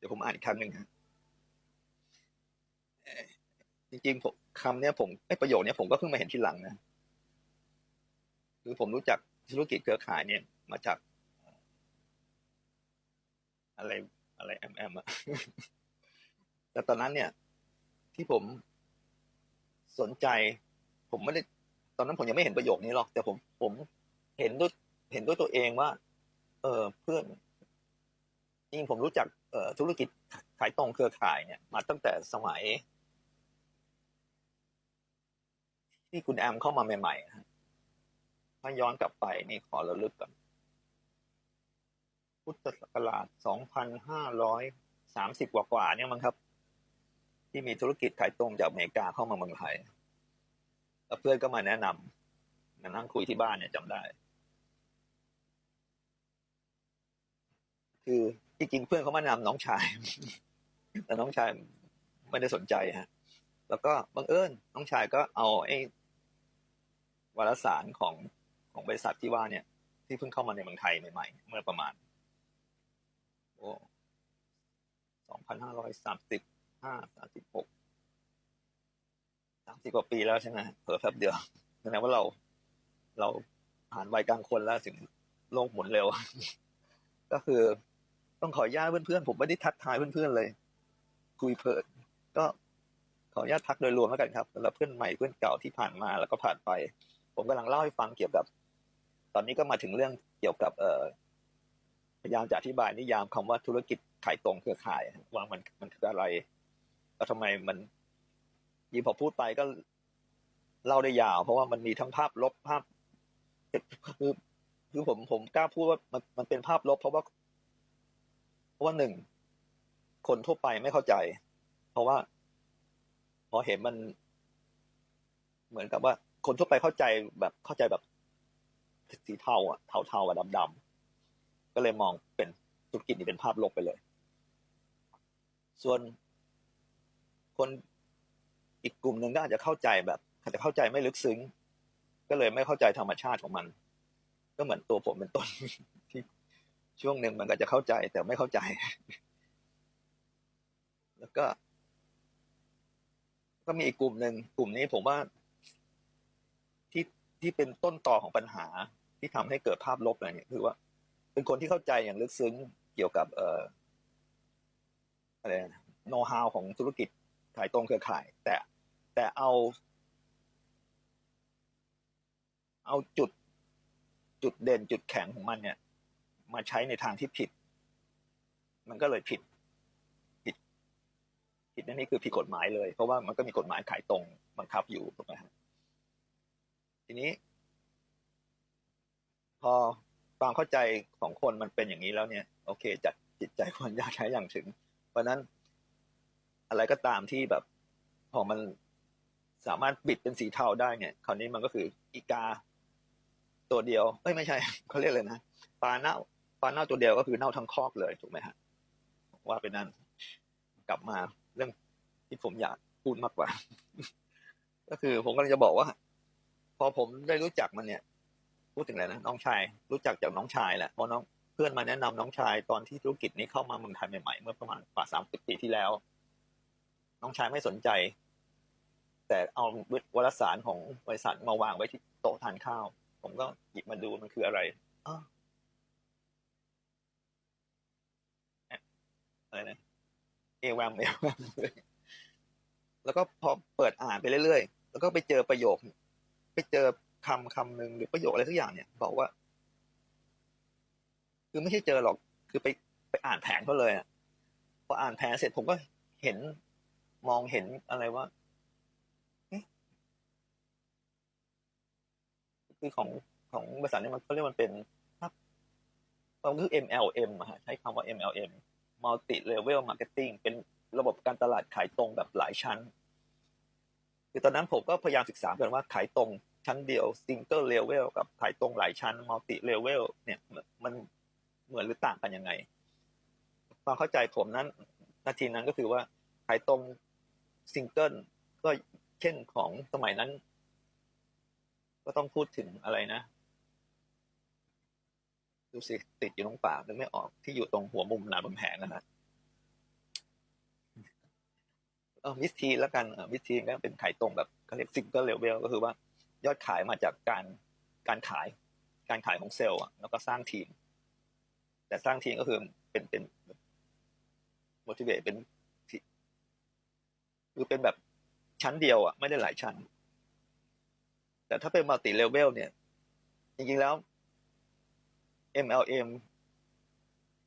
เดี๋ยวผมอ่านอีกครั้งหนึ่งฮะจริงๆผมคำเนี้ยผมไอ้ประโยคเนี้ยผมก็เพิ่งมาเห็นทีหลังนะคือผมรู้จักธุรกิจเครือข่ายเนี่ย มาจาก อะไรอะไรแอมแอมอะแต่ตอนนั้นเนี่ย ที่ผมสนใจ ผมไม่ได้ ตอนนั้นผมยังไม่เห็นประโยคนี้หรอก แต่ผมผมเห็นด้วยเห็นด้วยตัวเองว่า เออเพื่อนจริงๆผมรู้จัก ธุรกิจขายตรงเครือข่ายเนี่ยมาตั้งแต่สมัย ที่คุณแอมเข้ามาใหม่ๆถ้าย้อนกลับไปนี่ขอระลึกก่อนพุทธศักราช 2,530กว่ากว่าๆเนี่ยมั้งครับ ที่มีธุรกิจขายตรงจากอเมริกาเข้ามาเมืองไทยแล้วเพื่อนก็มาแนะนำมานั่งคุยที่บ้านเนี่ยจำได้ คือ จริงเพื่อนเขามานำน้องชาย แต่น้องชายไม่ได้สนใจฮะ แล้วก็บังเอิญน้องชายก็เอาไอ้วารสารของของบริษัทที่ว่าเนี่ย ที่เพิ่งเข้ามาในเมืองไทยใหม่ๆเมื่อประมาณ โอ้สองพันห้าร้อยสามสิบห้าสามสิบหกสามสิบกว่าปีแล้วใช่ไหมเผลอแป๊บเดียวแสดงว่าเราเราผ่านวัยกลางคนแล้วถึงโลกหมุนเร็ว ก็คือ ต้องขออนุญาตเพื่อนๆผมไม่ได้ทักทายเพื่อนๆเลย คุยเพลินก็ขออนุญาตทักโดยรวมแล้วกันครับสำหรับเพื่อนใหม่เพื่อนเก่าที่ผ่านมาแล้วก็ผ่านไป ผมกำลังเล่าให้ฟังเกี่ยวกับ ตอนนี้ก็มาถึงเรื่องเกี่ยวกับเอ่อพยายามจะอธิบายนิยามคำว่าธุรกิจขายตรงเครือข่ายว่ามันมันคืออะไร แล้วทำไมมันยิ่งพอพูดไปก็เล่าได้ยาว เพราะว่ามันมีทั้งภาพลบภาพคือคือผมผมกล้าพูดว่ามันมันเป็นภาพลบ เพราะว่า ราะว่าหนึ่งคนทั่วไปไม่เข้าใจ เพราะว่า พอเห็นมัน เหมือนกับว่า คนทั่วไปเข้าใจแบบเข้าใจแบบสีเทาอะเทาเทาๆกับดำดำก็เลยมองเป็นธุรกิจนี้เป็นภาพลบไปเลย ส่วนคนอีกกลุ่มหนึ่งก็อาจจะเข้าใจแบบอาจจะเข้าใจไม่ลึกซึ้ง ก็เลยไม่เข้าใจธรรมชาติของมัน ก็เหมือนตัวผมเป็นต้น ช่วงหนึ่งมันก็จะเข้าใจแต่ไม่เข้าใจ แล้วก็ ก็มีอีกกลุ่มหนึ่งกลุ่มนี้ผมว่าที่ที่เป็นต้นต่อของปัญหาที่ทำให้เกิดภาพลบอะไรเนี่ยคือว่า เป็นคนที่เข้าใจอย่างลึกซึ้งเกี่ยวกับ เอ่ออะไรโน้ตฮาวของธุรกิจขายตรงเครือข่าย แต่แต่เอา เอาจุดจุดเด่นจุดแข็งของมันเนี่ย มาใช้ในทางที่ผิด มันก็เลยผิด ผิด ผิดนั่นนี่คือผิดกฎหมายเลย เพราะว่ามันก็มีกฎหมายขายตรงบังคับอยู่ถูกไหมฮะทีนี้ พอความเข้าใจของคนมันเป็นอย่างนี้แล้วเนี่ย โอเค จัดจิตใจควรอยากใช้อย่างถึง เพราะฉะนั้นอะไรก็ตามที่แบบพอมันสามารถบิดเป็นสีเทาได้เนี่ย คราวนี้มันก็คืออีกาตัวเดียว เอ้ยไม่ใช่เขาเรียกเลยนะปลาเน่า ปลาเน่าตัวเดียวก็คือเน่าทั้งคอกเลยถูกไหมฮะว่าเป็นนั้นกลับมาเรื่องที่ผมอยากพูดมากกว่า ก็คือผมกำลังจะบอกว่า พอผมได้รู้จักมันเนี่ยพูดถึงอะไรนะน้องชาย รู้จักจากน้องชายแหละเพราะน้องเพื่อนมาแนะนำน้องชายตอนที่ธุรกิจนี้เข้ามาเมืองไทยใหม่ๆเมื่อประมาณกว่าสามสิบปีที่แล้ว น้องชายไม่สนใจ แต่เอาวารสารของบริษัทมาวางไว้ที่โต๊ะทานข้าว ผมก็หยิบมาดูมันคืออะไรอาว อะไรนะเอวามเอวามแล้วก็พอเปิดอ่านไปเรื่อยๆ แล้วก็ไปเจอประโยค ไปเจอคำคำหนึ่งหรือประโยคอะไรสักอย่างเนี่ย บอกว่า คือไม่ใช่เจอหรอก คือไปไปอ่านแผงเขาเลยอะพออ่านแผงเสร็จผมก็เห็นมองเห็นอะไรว่าคือของของบริษัทนี้มันเขาเรียกมันเป็นครับมันคือ MLM อะฮะใช้คำว่า MLM Multi Level Marketing เป็นระบบการตลาดขายตรงแบบหลายชั้น คือตอนนั้นผมก็พยายามศึกษากันว่าขายตรงชั้นเดียว Single Level กับขายตรงหลายชั้น Multi Level เนี่ยมันเหมือนหรือต่างกันยังไง ความเข้าใจผมนั้น นาทีนั้นก็คือว่าขายตรงซิงเกิลก็เช่นของสมัยนั้น ก็ต้องพูดถึงอะไรนะ ดูสิติดอยู่ตรงปากนึกไม่ออกที่อยู่ตรงหัวมุมหนาบนแผงนะฮะเออมิสทีแล้วกันเออมิสทีก็เป็นขายตรงแบบเขาเรียกซิงเกิลเลเวลก็คือว่า ยอดขายมาจากการการขาย การขายของเซลล์แล้วก็สร้างทีม แต่สร้างทีมก็คือเป็นเป็น motivate เป็นคือเป็นแบบชั้นเดียวอะไม่ได้หลายชั้น แต่ถ้าเป็นมัลติเลเวลเนี่ย จริงๆแล้ว MLM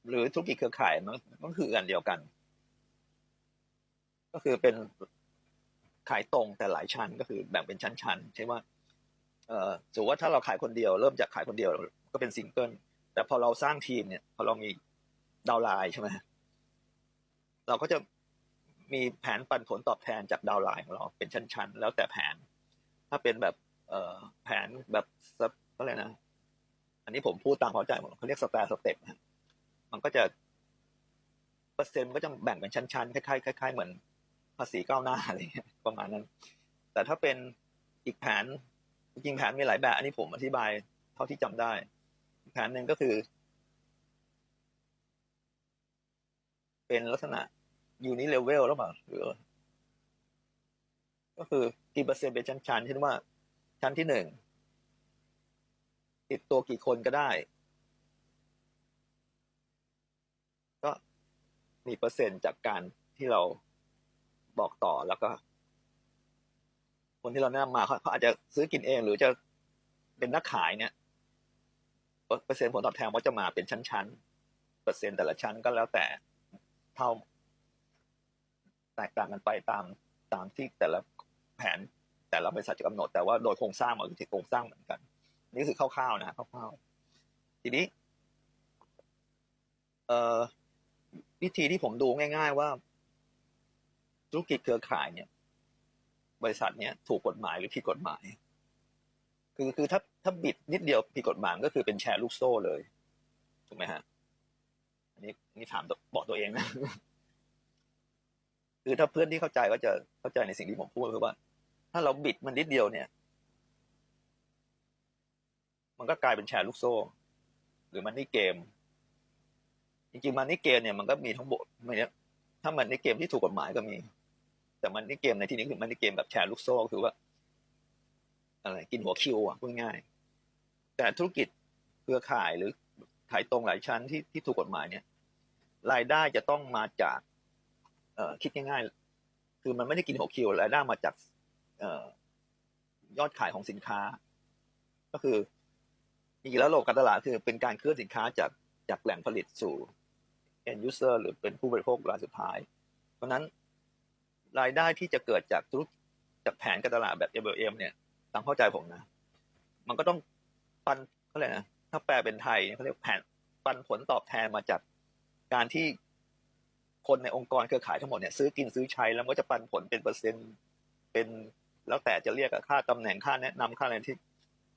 หรือธุรกิจเครือข่ายมันมันคืออันเดียวกัน ก็คือเป็นขายตรงแต่หลายชั้นก็คือแบ่งเป็นชั้นๆใช่ว่าเอ่อสมมติว่าถ้าเราขายคนเดียว เริ่มจากขายคนเดียวก็เป็นซิงเกิลแต่พอเราสร้างทีมเนี่ย พอเรามีดาวไลน์ใช่ไหมเราก็จะมีแผนปันผลตอบแทนจากดาวไลน์ของเราเป็นชั้นๆ แล้วแต่แผน ถ้าเป็นแบบเอ่อแผนแบบอะไรนะ อันนี้ผมพูดตามเข้าใจหมดเขาเรียกสแตทสเต็ปมันก็จะเปอร์เซ็นต์ก็จะแบ่งเป็นชั้นๆคล้ายๆคล้ายๆเหมือนภาษีก้าวหน้าอะไรเงี้ยประมาณนั้น แต่ถ้าเป็นอีกแผนจริงแผนมีหลายแบบ อันนี้ผมอธิบายเท่าที่จำได้ แผนหนึ่งก็คือ เป็นลักษณะยูนิเลเวลหรือเปล่าหรือ ก็คือกี่เปอร์เซ็นต์เป็นชั้นๆเช่นว่าชั้นที่หนึ่ง ติดตัวกี่คนก็ได้ ก็มีเปอร์เซ็นต์จากการที่เราบอกต่อแล้วก็ คนที่เราแนะนำมาเขาอาจจะซื้อกินเองหรือจะเป็นนักขายเนี่ยเปอร์เซ็นต์ผลตอบแทนก็จะมาเป็นชั้นๆ เปอร์เซ็นต์แต่ละชั้นก็แล้วแต่เท่า แตกต่างกันไปตามตามที่แต่ละแผนแต่ละบริษัทจะกำหนด แต่ว่าโดยโครงสร้างมันคือโครงสร้างเหมือนกัน นี่คือคร่าวๆนะคร่าวๆทีนี้ เอ่อวิธีที่ผมดูง่าย ๆ ว่า ธุรกิจเครือข่ายเนี่ย บริษัทเนี้ยถูกกฎหมายหรือผิดกฎหมาย คือคือถ้าถ้าบิดนิดเดียวผิดกฎหมายก็คือเป็นแชร์ลูกโซ่เลยถูกไหมฮะอันนี้นี่ถามบอกตัวเองนะคือถ้าเพื่อนที่เข้าใจก็จะเข้าใจในสิ่งที่ผมพูดคือว่า ถ้าเราบิดมันนิดเดียวเนี่ย มันก็กลายเป็นแชร์ลูกโซ่ หรือมันนี่เกม จริงๆมันนี่เกมเนี่ยมันก็มีทั้งหมดไม่เนี่ยถ้ามันนี่เกมที่ถูกกฎหมายก็มี แต่มันนี่เกมในที่นี้คือมันนี่เกมแบบแชร์ลูกโซ่คือว่า อะไรกินหัวคิวอะพูดง่าย แต่ธุรกิจเครือข่ายหรือขายตรงหลายชั้นที่ที่ถูกกฎหมายเนี่ยรายได้จะต้องมาจาก เอ่อคิดง่ายๆ คือมันไม่ได้กินหัวคิวรายได้มาจาก เอ่อยอดขายของสินค้า ก็คือ จริงๆแล้วโลกการตลาดคือเป็นการเคลื่อนสินค้าจากจากแหล่งผลิตสู่ end user หรือเป็นผู้บริโภครายสุดท้าย เพราะนั้นรายได้ที่จะเกิดจากธุรกิจจากแผนการตลาดแบบ MLM เนี่ยตามเข้าใจผมนะ มันก็ต้องปันเขาเรียกนะถ้าแปลเป็นไทยเขาเรียกแผนปันผลตอบแทนมาจากการที่คนในองค์กรเครือข่ายทั้งหมดเนี่ยซื้อกินซื้อใช้แล้วก็จะปันผลเป็นเปอร์เซ็นต์เป็นแล้วแต่จะเรียกค่าตำแหน่งค่าแนะนำค่าอะไรที่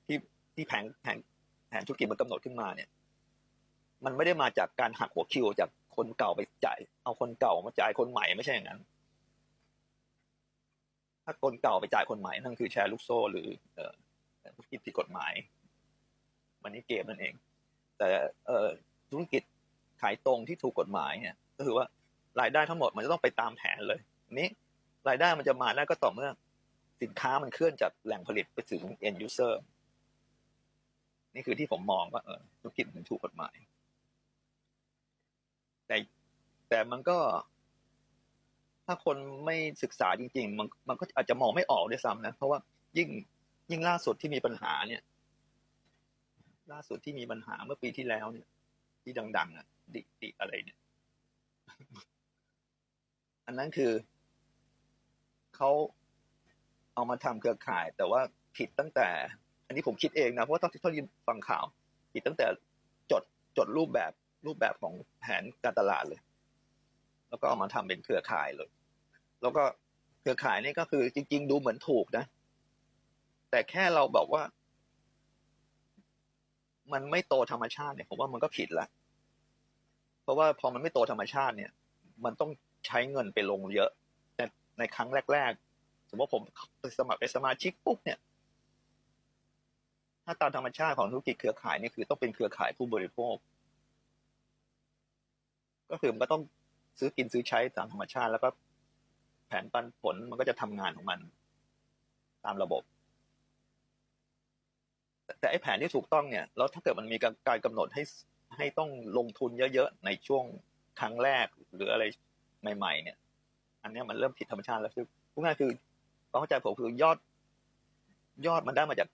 ที่ที่แผนแผน แผนธุรกิจมันกำหนดขึ้นมาเนี่ย มันไม่ได้มาจากการหักหัวคิวจากคนเก่าไปจ่าย เอาคนเก่ามาจ่ายคนใหม่ไม่ใช่อย่างนั้น ถ้าคนเก่าไปจ่ายคนใหม่นั่นคือแชร์ลูกโซ่ หรือเออธุรกิจผิดกฎหมาย มันนี่เกมนั่นเอง แต่เออธุรกิจขายตรงที่ถูกกฎหมายเนี่ย ก็คือว่ารายได้ทั้งหมดมันจะต้องไปตามแผนเลยนี้รายได้มันจะมาได้ก็ต่อเมื่อสินค้ามันเคลื่อนจากแหล่งผลิตไปถึง end user นี่คือที่ผมมองว่าเออธุรกิจมันถูกกฎหมาย แต่แต่มันก็ ถ้าคนไม่ศึกษาจริง ๆ มันมันก็อาจจะมองไม่ออกด้วยซ้ำนะ เพราะว่ายิ่งยิ่งล่าสุดที่มีปัญหาเนี่ย ล่าสุดที่มีปัญหาเมื่อปีที่แล้วเนี่ย ที่ดัง ๆ อะ ดิดิอะไรเนี่ย อันนั้นคือเขาเอามาทำเครือข่าย แต่ว่าผิดตั้งแต่ อันนี้ผมคิดเองนะเพราะว่าตอนที่เท่าที่ฟังข่าวผิดตั้งแต่จดจดรูปแบบรูปแบบของแผนการตลาดเลย แล้วก็เอามาทำเป็นเครือข่ายเลย แล้วก็เครือข่ายนี่ก็คือจริง ๆ ดูเหมือนถูกนะ แต่แค่เราบอกว่า มันไม่โตธรรมชาติเนี่ยผมว่ามันก็ผิดละเพราะว่าพอมันไม่โตธรรมชาติเนี่ย มันต้องใช้เงินไปลงเยอะ แต่ในครั้งแรก ๆ สมมติผมสมัครเป็นสมาชิกปุ๊บเนี่ย ถ้าตามธรรมชาติของธุรกิจเครือข่ายนี่คือต้องเป็นเครือข่ายผู้บริโภค ก็คือมันก็ต้องซื้อกินซื้อใช้ตามธรรมชาติ แล้วก็แผนปันผลมันก็จะทำงานของมัน ตามระบบ แต่ไอ้แผนที่ถูกต้องเนี่ยแล้วถ้าเกิดมันมีการการกำหนดให้ให้ต้องลงทุนเยอะๆในช่วงครั้งแรกหรืออะไรใหม่ ๆ เนี่ย อันเนี้ยมันเริ่มผิดธรรมชาติแล้วคือพูดง่ายคือความเข้าใจผมคือยอดยอดมันได้มาจาก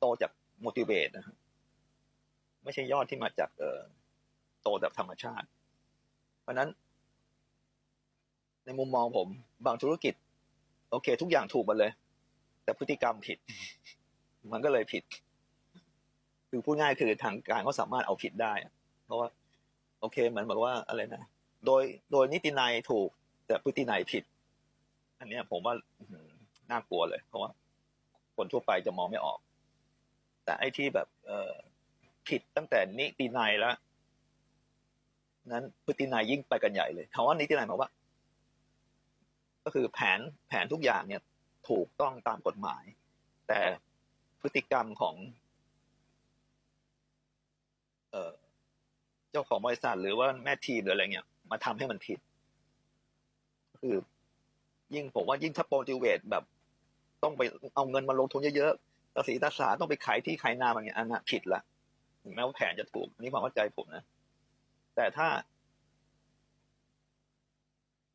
โตจาก motivate นะครับไม่ใช่ยอดที่มาจากเออโตแบบธรรมชาติ เพราะนั้น ในมุมมองผม บางธุรกิจ โอเค ทุกอย่างถูกหมดเลย แต่พฤติกรรมผิด มันก็เลยผิด คือพูดง่ายคือทางการเขาสามารถเอาผิดได้ เพราะว่า โอเคเหมือนแบบว่าอะไรนะโดยโดยนิตินัยถูก แต่พฤตินัยผิด อันนี้ผมว่าน่ากลัวเลย เพราะว่า คนทั่วไปจะมองไม่ออก แต่ไอ้ที่แบบเออผิดตั้งแต่นิตินัยแล้วนั้นพฤตินัยยิ่งไปกันใหญ่เลยคำว่านิตินัยหมายว่า ก็คือแผนแผนทุกอย่างเนี่ย ถูกต้องตามกฎหมาย แต่พฤติกรรมของเอเจ้าของบริษัทหรือว่าแม่ทีมหรืออะไรเงี้ยมาทำให้มันผิด คือ ยิ่งผมว่ายิ่งถ้าโปรติเวตแบบ ต้องไปเอาเงินมาลงทุนเยอะ ตาสีตาสาต้องไปขายที่ขายนาอะไรเงี้ยอันนั้นผิดละแม้ว่าแผนจะถูกอันนี่ความเข้าใจผมนะ แต่ถ้า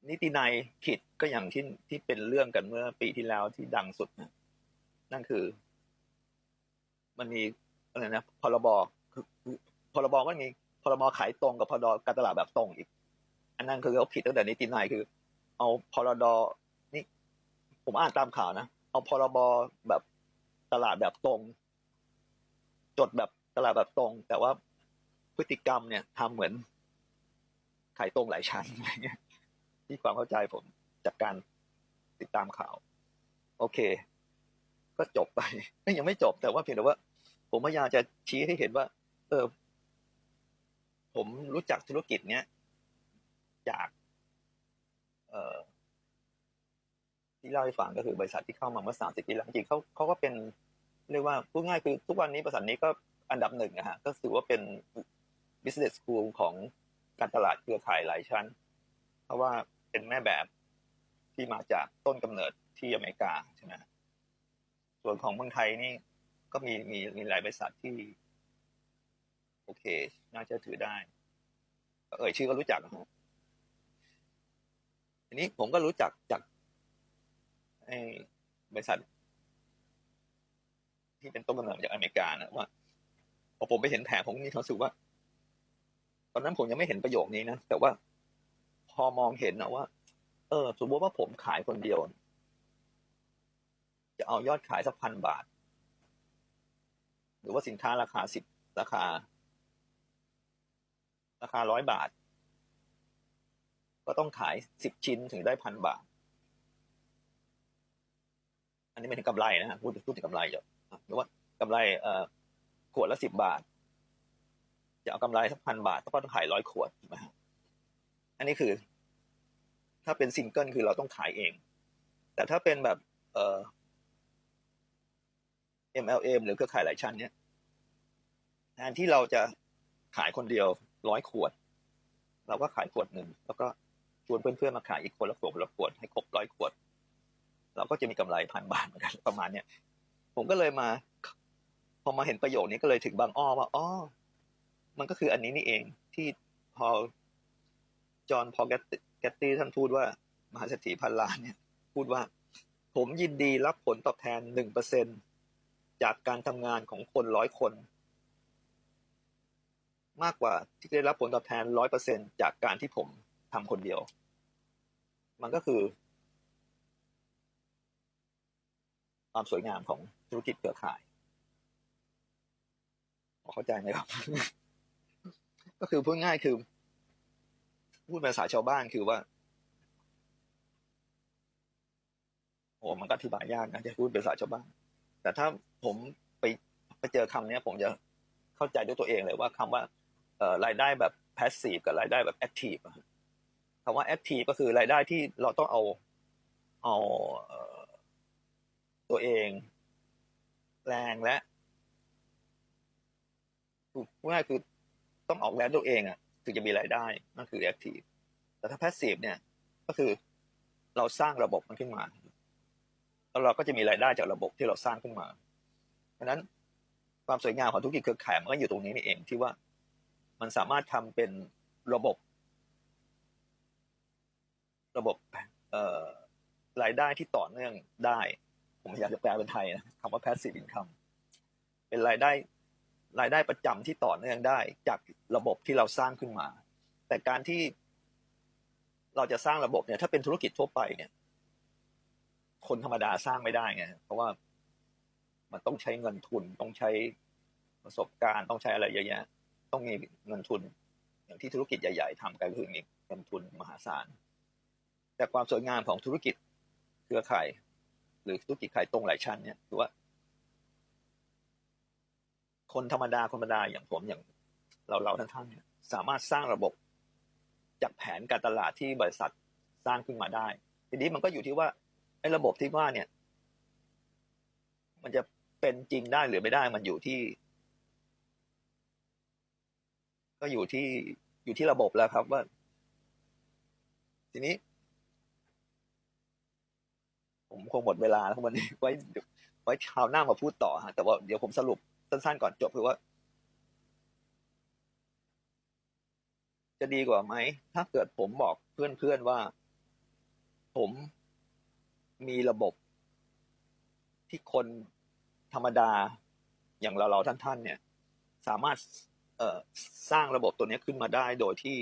นิตินัยผิดก็อย่างที่ที่เป็นเรื่องกันเมื่อปีที่แล้วที่ดังสุดนะนั่นคือ มันมีอะไรนะพรบคือคือพรบมันมีพรบขายตรงกับพรบการตลาดแบบตรงอีก อันนั้นคือเขาผิดตั้งแต่นิตินัยคือ เอาพรดนี่ผมอ่านตามข่าวนะเอาพรบแบบ ตลาดแบบตรง จดแบบตลาดแบบตรง แต่ว่าพฤติกรรมเนี่ยทำเหมือนขายตรงหลายชั้นอะไรเงี้ยที่ความเข้าใจผมจากการติดตามข่าว โอเค ก็จบไปไม่ยังไม่จบแต่ว่าเพียงแต่ว่า ผมพยายามจะชี้ให้เห็นว่า เออ ผมรู้จักธุรกิจเนี้ยจาก เอ่อ ที่เล่าให้ฟังก็คือบริษัทที่เข้ามาเมื่อสามสิบปีแล้วจริงๆเขาเขาก็เป็นเรียกว่าพูดง่ายคือทุกวันนี้บริษัทนี้ก็อันดับหนึ่งนะฮะก็ถือว่าเป็น business school ของการตลาดเครือข่ายหลายชั้น เพราะว่าเป็นแม่แบบที่มาจากต้นกำเนิดที่อเมริกาใช่ไหมส่วนของเมืองไทยนี่ก็มีมีมีหลายบริษัทที่ โอเค น่าเชื่อถือได้ เอ่ยชื่อก็รู้จักนะฮะทีนี้ผมก็รู้จักจาก ไอ้บริษัท ที่เป็นต้นกำเนิดจากอเมริกานะว่าพอผมไปเห็นแผนผมมีควาสึกว่า ตอนนั้นผมยังไม่เห็นประโยคนี้นะแต่ว่าพอมองเห็นนะว่า เออ สมมติว่าผมขายคนเดียว จะเอายอดขายสักพันบาท หรือว่าสินค้าราคาสิบราคา ราคาร้อยบาท ก็ต้องขายสิบชิ้นถึงได้พันบาท อันนี้ไม่ถึงกำไรนะฮะพูดพูดถึงกำไรเยอะหรือว่ากำไรเอ่อขวดละสิบบาท จะเอากำไรสักพันบาท ก็ต้องขายร้อยขวดถูกไหมฮะอันนี้คือ ถ้าเป็นซิงเกิลคือเราต้องขายเอง แต่ถ้าเป็นแบบ เอ่อ MLM หรือเครือข่ายหลายชั้น เนี่ยแทนที่เราจะขายคนเดียวร้อยขวด เราก็ขายขวดหนึ่งแล้วก็ชวนเพื่อนๆมาขายอีกคนละขวดละขวดให้ครบร้อยขวด เราก็จะมีกำไรพันบาทเหมือนกันประมาณเนี้ยผมก็เลยมา พอมาเห็นประโยคนี้ก็เลยถึงบางอ้อว่าอ๋อมันก็คืออันนี้นี่เองที่พอจอห์นพอแกตตตี้ท่านพูดว่ามหาเศรษฐีพันล้านเนี่ย พูดว่า ผมยินดีรับผลตอบแทนหนึ่งเปอร์เซ็นจากการทำงานของคนร้อยคน มากกว่าที่ได้รับผลตอบแทนร้อยเปอร์เซ็นจากการที่ผมทำคนเดียว มันก็คือ ความสวยงามของธุรกิจเครือข่ายเข้าใจไหมครับ ก็คือพูดง่ายคือ พูดภาษาชาวบ้านคือว่าโอ้มันก็อธิบายยากนะจะพูดภาษาชาวบ้าน แต่ถ้าผมไปไปเจอคำเนี้ย ผมจะเข้าใจด้วยตัวเองเลยว่าคำว่าเอ่อรายได้แบบ passive กับรายได้แบบ active อะคำว่า active ก็คือรายได้ที่เราต้องเอาเอาเตัวเอง แรงและคือพูดง่ายคือต้องออกแรงตัวเองอะถึงจะมีรายได้นั่นคือ active แต่ถ้า passive เนี่ย ก็คือเราสร้างระบบมันขึ้นมาแล้วเราก็จะมีรายได้จากระบบที่เราสร้างขึ้นมาเพราะนั้นความสวยงามของธุรกิจเครือข่ายมันก็อยู่ตรงนี้นี่เองที่ว่ามันสามารถทำเป็นระบบ ระบบเอ่อรายได้ที่ต่อเนื่องได้ ผมอยากจะแปลเป็นไทยนะคำว่า passive income เป็นรายได้รายได้ประจำที่ต่อเนื่องได้จากระบบที่เราสร้างขึ้นมา แต่การที่เราจะสร้างระบบเนี่ย ถ้าเป็นธุรกิจทั่วไปเนี่ย คนธรรมดาสร้างไม่ได้ไงเพราะว่ามันต้องใช้เงินทุนต้องใช้ประสบการณ์ต้องใช้อะไรเยอะแยะ ต้องมีเงินทุน อย่างที่ธุรกิจใหญ่ๆทำกันคือมีเงินทุนมหาศาล แต่ความสวยงามของธุรกิจเครือข่าย หรือธุรกิจขายตรงหลายชั้นเนี่ยคือว่า คนธรรมดาคนธรรมดาอย่างผมอย่างเราเราท่านท่านเนี่ยสามารถสร้างระบบจากแผนการตลาดที่บริษัทสร้างขึ้นมาได้ ทีนี้มันก็อยู่ที่ว่าไอ้ระบบที่ว่าเนี่ย มันจะเป็นจริงได้หรือไม่ได้มันอยู่ที่ ก็อยู่ที่อยู่ที่ระบบแล้วครับว่า ทีนี้ ผมคงหมดเวลาแล้ววันนี้ไว้ไว้คราวหน้ามาพูดต่อฮะแต่ว่าเดี๋ยวผมสรุปสั้นๆก่อนจบคือว่า จะดีกว่าไหม ถ้าเกิดผมบอกเพื่อนๆว่า ผมมีระบบที่คนธรรมดาอย่างเราเราท่านๆเนี่ย สามารถเอสร้างระบบตัวนี้ขึ้นมาได้โดยที่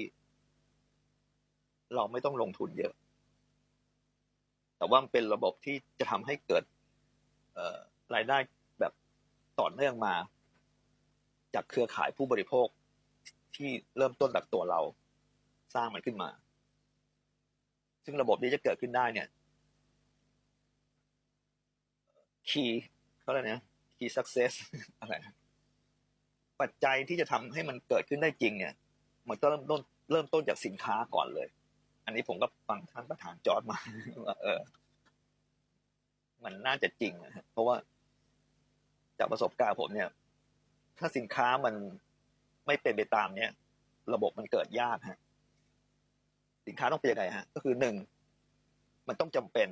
เราไม่ต้องลงทุนเยอะ แต่ว่ามันเป็นระบบที่จะทำให้เกิดเรายได้แบบต่อเนื่องมา จากเครือข่ายผู้บริโภคที่เริ่มต้นจากตัวเราสร้างมันขึ้นมา ซึ่งระบบนี้จะเกิดขึ้นได้เนี่ยคีย์เขาเรียกนะ key success อะไรปัจจัยที่จะทำให้มันเกิดขึ้นได้จริงเนี่ย มันต้องเริ่มต้นเริ่มต้นจากสินค้าก่อนเลย อันนี้ผมก็ฟังท่านประธานจอร์ดมาว่าเออ มันน่าจะจริงนะเพราะว่าจากประสบการณ์ผมเนี่ย ถ้าสินค้ามันไม่เป็นไปตามเนี้ยระบบมันเกิดยากฮะ สินค้าต้องเป็นยังไงฮะ ก็คือหนึ่งมันต้องจำเป็น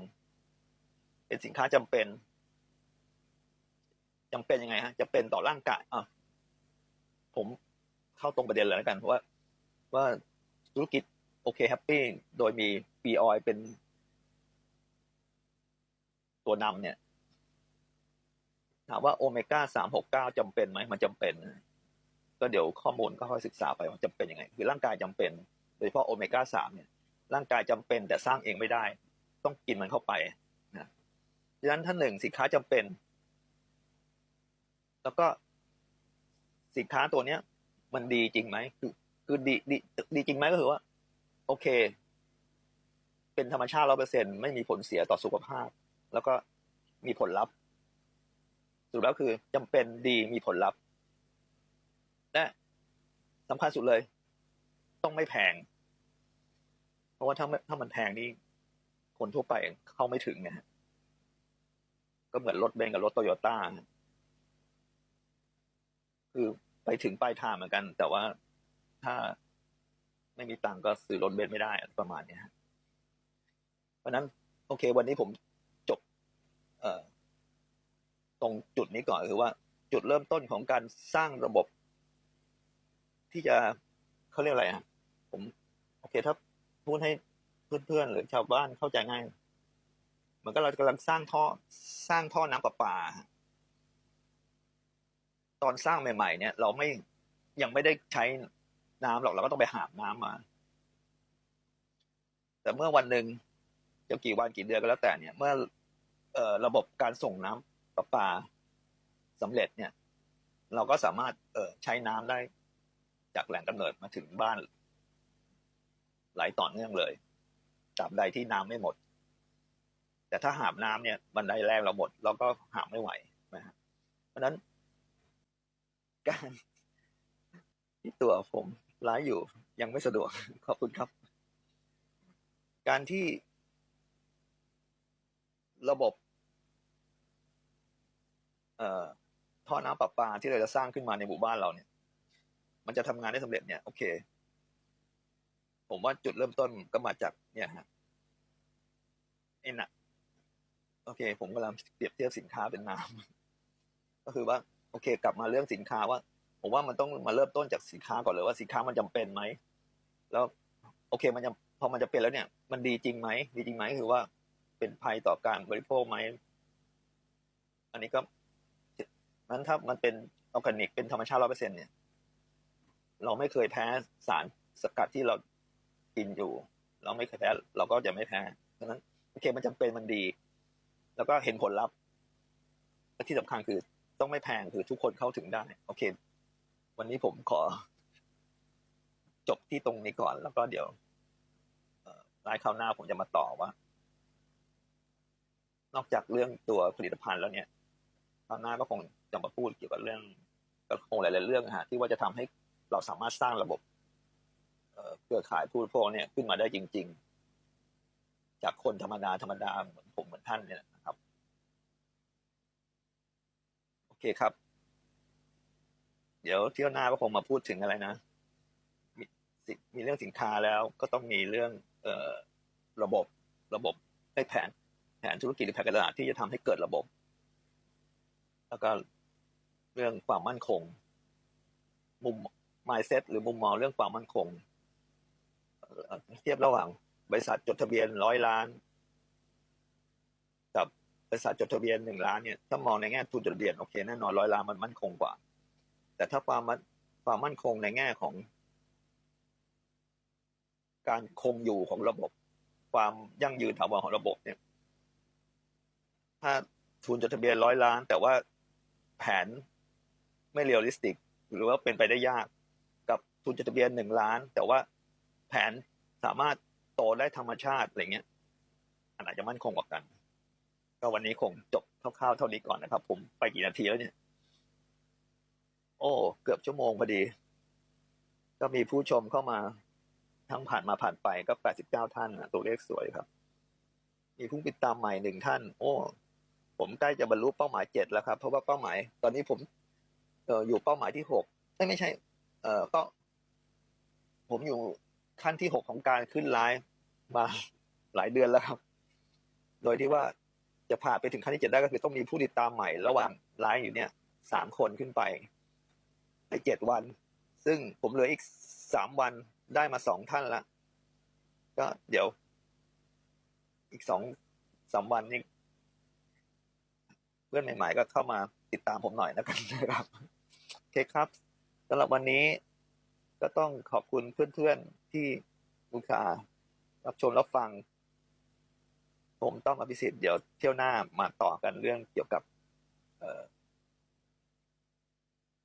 เป็นสินค้าจำเป็นจำเป็นยังไงฮะจะเป็นต่อร่างกายอะผมเข้าตรงประเด็นเลยแล้วกันเพราะว่า ว่าธุรกิจ โอเคแฮปปี้โดยมีปีออยเป็น ตัวนำเนี่ยถามว่าโอเมก้าสามหกเก้าจำเป็นไหมมันจำเป็น ก็เดี๋ยวข้อมูลก็ค่อยศึกษาไปว่าจำเป็นยังไง คือร่างกายจำเป็น โดยเฉพาะโอเมก้าสามเนี่ย ร่างกายจำเป็นแต่สร้างเองไม่ได้ ต้องกินมันเข้าไปนะดังนั้นถ้าหนึ่งสินค้าจำเป็น แล้วก็สินค้าตัวเนี้ย มันดีจริงไหมคือคือดีดีดีจริงไหมก็คือว่า โอเค เป็นธรรมชาติร้อเปอร์เซ็นไม่มีผลเสียต่อสุขภาพ แล้วก็มีผลลัพธ์สุดแล้วคือจำเป็นดีมีผลลัพธ์และสำคัญสุดเลย ต้องไม่แพง เพราะว่าถ้าถ้ามันแพงนี่คนทั่วไปเข้าไม่ถึงนะฮะก็เหมือนรถเบนกับรถโตโยต้าคือไปถึงปลายทางเหมือนกัน แต่ว่าถ้า ไม่มีตังก็ซื้อรถเบนซ์ไม่ได้ประมาณเนี้ยเพราะนั้น โอเค วันนี้ผมจบ เอ่อ ตรงจุดนี้ก่อนคือว่า จุดเริ่มต้นของการสร้างระบบ ที่จะเขาเรียกอะไรอะ ผม โอเคถ้าพูดให้เพื่อนๆหรือชาวบ้านเข้าใจง่ายเหมือนกับเรากำลังสร้างท่อสร้างท่อน้ำประปา ตอนสร้างใหม่ ๆ เนี่ย เราไม่ยังไม่ได้ใช้ น้ำหรอกเราก็ต้องไปหาบน้ำมา แต่เมื่อวันหนึ่งจะกี่วันกี่เดือนก็แล้วแต่เนี่ย เมื่อเอ่อระบบการส่งน้ำประปาสำเร็จเนี่ย เราก็สามารถเอ่อใช้น้ำได้จากแหล่งกำเนิดมาถึงบ้าน ไหลต่อเนื่องเลยตราบใดที่น้ำไม่หมด แต่ถ้าหาบน้ำเนี่ยบันไดแรกเราหมด เราก็หาบไม่ไหวนะฮะเพราะฉะนั้นการที่ตัวผม ไลฟ์อยู่ยังไม่สะดวก ขอบคุณครับ การที่ระบบเอ่อท่อน้ำประปาที่เราจะสร้างขึ้นมาในหมู่บ้านเราเนี่ย มันจะทำงานได้สำเร็จเนี่ยโอเค ผมว่าจุดเริ่มต้นก็มาจากเนี่ยฮะไอ้น่ะโอเค ผมกำลังเปรียบเทียบสินค้าเป็นน้ำก็คือว่า โอเค กลับมาเรื่องสินค้าว่า ผมว่ามันต้องมาเริ่มต้นจากสินค้าก่อนเลยว่าสินค้ามันจำเป็นไหมแล้วโอเคมันจะพอมันจะเป็นแล้วเนี่ย มันดีจริงไหมดีจริงไหมคือว่าเป็นภัยต่อการบริโภคไหมอันนี้ก็นั้นถ้ามันเป็นออร์แกนิกเป็นธรรมชาติร้อเปอร์เซ็นเนี่ย เราไม่เคยแพ้สารสกัดที่เรากินอยู่ เราไม่เคยแพ้เราก็จะไม่แพ้เพราะฉะนั้นโอเคมันจำเป็นมันดี แล้วก็เห็นผลลัพธ์และที่สำคัญคือต้องไม่แพงคือทุกคนเข้าถึงได้ โอเค วันนี้ผมขอ จบที่ตรงนี้ก่อน แล้วก็เดี๋ยวรายคราวหน้าผมจะมาต่อว่า นอกจากเรื่องตัวผลิตภัณฑ์แล้วเนี่ยคราวหน้าก็คงจะมาพูดเกี่ยวกับเรื่องก็คงหลายๆเรื่องฮะที่ว่าจะทำให้เราสามารถสร้างระบบเครือข่ายผู้บริโภคเนี่ยขึ้นมาได้จริง ๆ จากคนธรรมดาธรรมดาเหมือนผมเหมือนท่านเนี่ยนะครับ โอเคครับ เดี๋ยวเที่ยวหน้าก็คงมาพูดถึงอะไรนะมีมีเรื่องสินค้าแล้วก็ต้องมีเรื่องเอ่อระบบระบบให้แผน แผนธุรกิจหรือแผนการตลาดที่จะทำให้เกิดระบบ แล้วก็เรื่องความมั่นคง มุม mindset หรือมุมมองเรื่องความมั่นคงเทียบระหว่างบริษัทจดทะเบียนร้อยล้าน กับบริษัทจดทะเบียนหนึ่งล้านเนี่ยถ้ามองในแง่ทุนจดทะเบียนโอเคแน่นอนร้อยล้านมันมั่นคงกว่า แต่ถ้าความมั่นความมั่นคงในแง่ของ การคงอยู่ของระบบ ความยั่งยืนถาวรของระบบเนี่ย ถ้าทุนจดทะเบียนร้อยล้าน แต่ว่าแผนไม่เรียลลิสติก หรือว่าเป็นไปได้ยาก กับทุนจดทะเบียนหนึ่งล้าน แต่ว่าแผนสามารถโตได้ธรรมชาติอะไรเงี้ยอันอาจจะมั่นคงกว่ากัน ก็วันนี้คงจบคร่าวๆเท่านี้ก่อนนะครับ ผมไปกี่นาทีแล้วเนี่ย อ้ เกือบชั่วโมงพอดี ก็มีผู้ชมเข้ามา ทั้งผ่านมาผ่านไปก็แปดสิบเก้าท่านตัวเลขสวยครับ มีผู้ติดตามใหม่หนึ่งท่าน โอ้ ผมใกล้จะบรรลุเป้าหมายเจ็ดแล้วครับ เพราะว่าเป้าหมาย ตอนนี้ผมเอออยู่เป้าหมายที่หกไม่ใช่ เออก็ ผมอยู่ขั้นที่หกของการขึ้นไลฟ์มาหลายเดือนแล้วครับ โดยที่ว่าจะผ่านไปถึงขั้นที่เจ็ดได้ก็คือต้องมีผู้ติดตามใหม่ระหว่างไลฟ์อยู่เนี่ยสามคนขึ้นไป ในเจ็ดวัน ซึ่งผมเหลืออีกสามวันได้มาสองท่านละก็เดี๋ยว อีกสองสามวันนี้ เพื่อนใหม่ ๆ ก็เข้ามาติดตามผมหน่อยนะครับนะครับโอเคครับสำหรับวันนี้ก็ต้องขอบคุณเพื่อนๆที่อุตส่าห์รับชมรับฟัง ผมต้องอภิสิทธิ์เดี๋ยวเที่ยวหน้ามาต่อกันเรื่องเกี่ยวกับ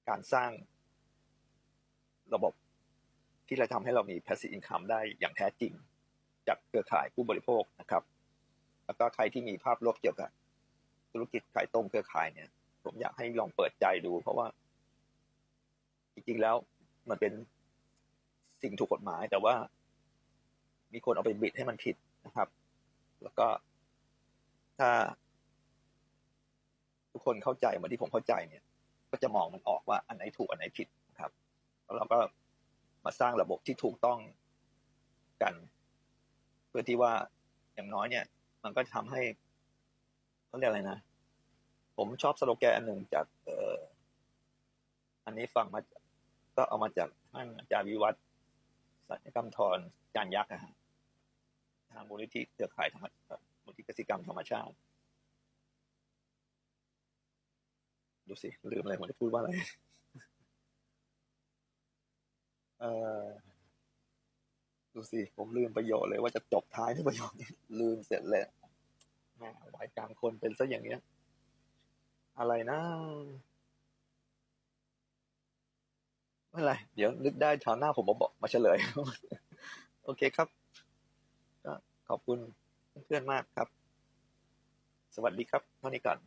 การสร้าง ระบบที่จะทำให้เรามี passive income ได้อย่างแท้จริง จากเครือข่ายผู้บริโภคนะครับ แล้วก็ใครที่มีภาพลบเกี่ยวกับ ธุรกิจขายตรงเครือข่ายเนี่ย ผมอยากให้ลองเปิดใจดู เพราะว่า จริงๆแล้วมันเป็นสิ่งถูกกฎหมาย แต่ว่า มีคนเอาไปบิดให้มันผิดนะครับ แล้วก็ถ้า ทุกคนเข้าใจเหมือนที่ผมเข้าใจเนี่ย ก็จะมองมันออกว่าอันไหนถูกอันไหนผิด แล้วเราก็มาสร้างระบบที่ถูกต้องกัน เพื่อที่ว่าอย่างน้อยเนี่ย มันก็ทำให้เขาเรียกอะไรนะ ผมชอบสโลแกนอันหนึ่งจากเอออันนี้ฟังมาก็เอามาจากท่านอาจารย์วิวัฒน์สัญญกรรมทรจานยักษ์นะฮะทางมูลนิธิเครือข่ายธรรมมูลนิธิกสิกรรมธรรมชาติ ดูสิ ลืมอะไรผมจะพูดว่าอะไร เออดูสิ ผมลืมประโยชน์เลยว่าจะจบท้ายด้วยประโยคนี้ลืมเสร็จเลยแหมไว้กลางคนเป็นซะอย่างเนี้ย อะไรนะไม่ไร เดี๋ยวนึกได้ชาวหน้าผมมาบอกมาเฉลย โอเคครับ ก็ขอบคุณเพื่อนๆมากครับ สวัสดีครับเท่านี้ก่อน